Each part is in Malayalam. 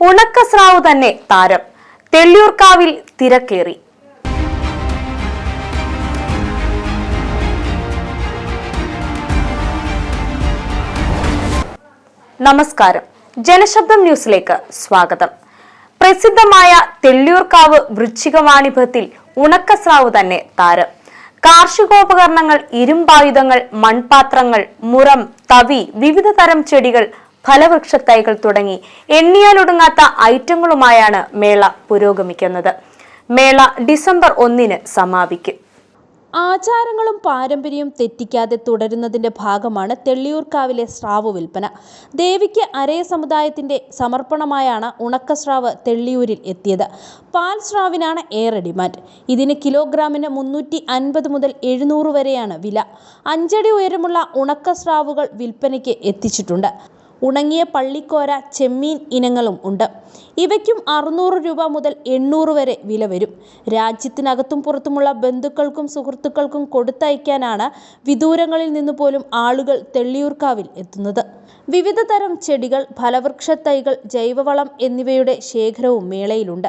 ഉണക്കസ്രാവ് തന്നെ താരം. തെള്ളിയൂർക്കാവിൽ തിരക്കേറി. നമസ്കാരം. ജനശബ്ദം ന്യൂസിലേക്ക് സ്വാഗതം. പ്രസിദ്ധമായ തെള്ളിയൂർക്കാവ് വൃശ്ചിക വാണിഭത്തിൽ ഉണക്കസ്രാവ് തന്നെ താരം. കാർഷികോപകരണങ്ങൾ ഇരുമ്പായുധങ്ങൾ മൺപാത്രങ്ങൾ മുറം തവി വിവിധ തരം ചെടികൾ ഫലവൃക്ഷത്തൈകൾ തുടങ്ങി എണ്ണിയാലൊടുങ്ങാത്ത ഐറ്റങ്ങളുമായാണ് മേള പുരോഗമിക്കുന്നത്. മേള ഡിസംബർ ഒന്നിന് സമാപിക്കും. ആചാരങ്ങളും പാരമ്പര്യവും തെറ്റിക്കാതെ തുടരുന്നതിന്റെ ഭാഗമാണ് തെള്ളിയൂർക്കാവിലെ സ്രാവ് വിൽപ്പന. ദേവിക്ക് അരേ സമുദായത്തിന്റെ സമർപ്പണമായാണ് ഉണക്ക ഉണക്കസ്രാവ് തെള്ളിയൂരിൽ എത്തിയത്. പാൽ സ്രാവിനാണ് ഏറെ ഡിമാൻഡ്. ഇതിന് കിലോഗ്രാമിന് മുന്നൂറ്റി അൻപത് മുതൽ എഴുന്നൂറ് വരെയാണ് വില. അഞ്ചടി ഉയരമുള്ള ഉണക്ക ഉണക്കസ്രാവുകൾ വിൽപ്പനയ്ക്ക് എത്തിച്ചിട്ടുണ്ട്. ഉണങ്ങിയ പള്ളിക്കോര ചെമ്മീൻ ഇനങ്ങളും ഉണ്ട്. ഇവയ്ക്കും അറുന്നൂറ് രൂപ മുതൽ എണ്ണൂറ് വരെ വില വരും. രാജ്യത്തിനകത്തും പുറത്തുമുള്ള ബന്ധുക്കൾക്കും സുഹൃത്തുക്കൾക്കും കൊടുത്തയക്കാനാണ് വിദൂരങ്ങളിൽ നിന്ന് പോലും ആളുകൾ തെള്ളിയൂർക്കാവിൽ എത്തുന്നത്. വിവിധ തരം ചെടികൾ ഫലവൃക്ഷത്തൈകൾ ജൈവവളം എന്നിവയുടെ ശേഖരവും മേളയിലുണ്ട്.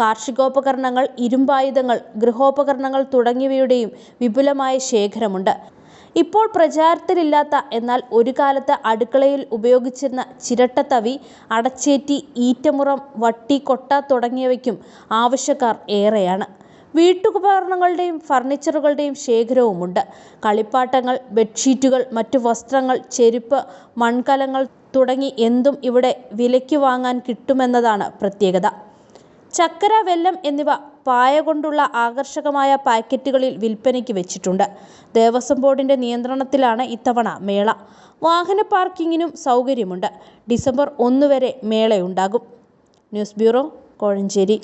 കാർഷികോപകരണങ്ങൾ ഇരുമ്പായുധങ്ങൾ ഗൃഹോപകരണങ്ങൾ തുടങ്ങിയവയുടെയും വിപുലമായ ശേഖരമുണ്ട്. ഇപ്പോൾ പ്രചാരത്തിലില്ലാത്ത എന്നാൽ ഒരു കാലത്ത് അടുക്കളയിൽ ഉപയോഗിച്ചിരുന്ന ചിരട്ടത്തവി അടച്ചേറ്റി ഈറ്റമുറം വട്ടി കൊട്ട തുടങ്ങിയവയ്ക്കും ആവശ്യക്കാർ ഏറെയാണ്. വീട്ടുപകരണങ്ങളുടെയും ഫർണിച്ചറുകളുടെയും ശേഖരവുമുണ്ട്. കളിപ്പാട്ടങ്ങൾ ബെഡ്ഷീറ്റുകൾ മറ്റു വസ്ത്രങ്ങൾ ചെരുപ്പ് മൺകലങ്ങൾ തുടങ്ങി എന്തും ഇവിടെ വിലയ്ക്ക് വാങ്ങാൻ കിട്ടുമെന്നതാണ് പ്രത്യേകത. ചക്കര വെല്ലം എന്നിവ പായ കൊണ്ടുള്ള ആകർഷകമായ പാക്കറ്റുകളിൽ വിൽപ്പനയ്ക്ക് വെച്ചിട്ടുണ്ട്. ദേവസ്വം ബോർഡിന്റെ നിയന്ത്രണത്തിലാണ് ഇത്തവണ മേള. വാഹന പാർക്കിങ്ങിനും സൗകര്യമുണ്ട്. ഡിസംബർ ഒന്ന് വരെ മേളയുണ്ടാകും. News bureau Kozhencherry.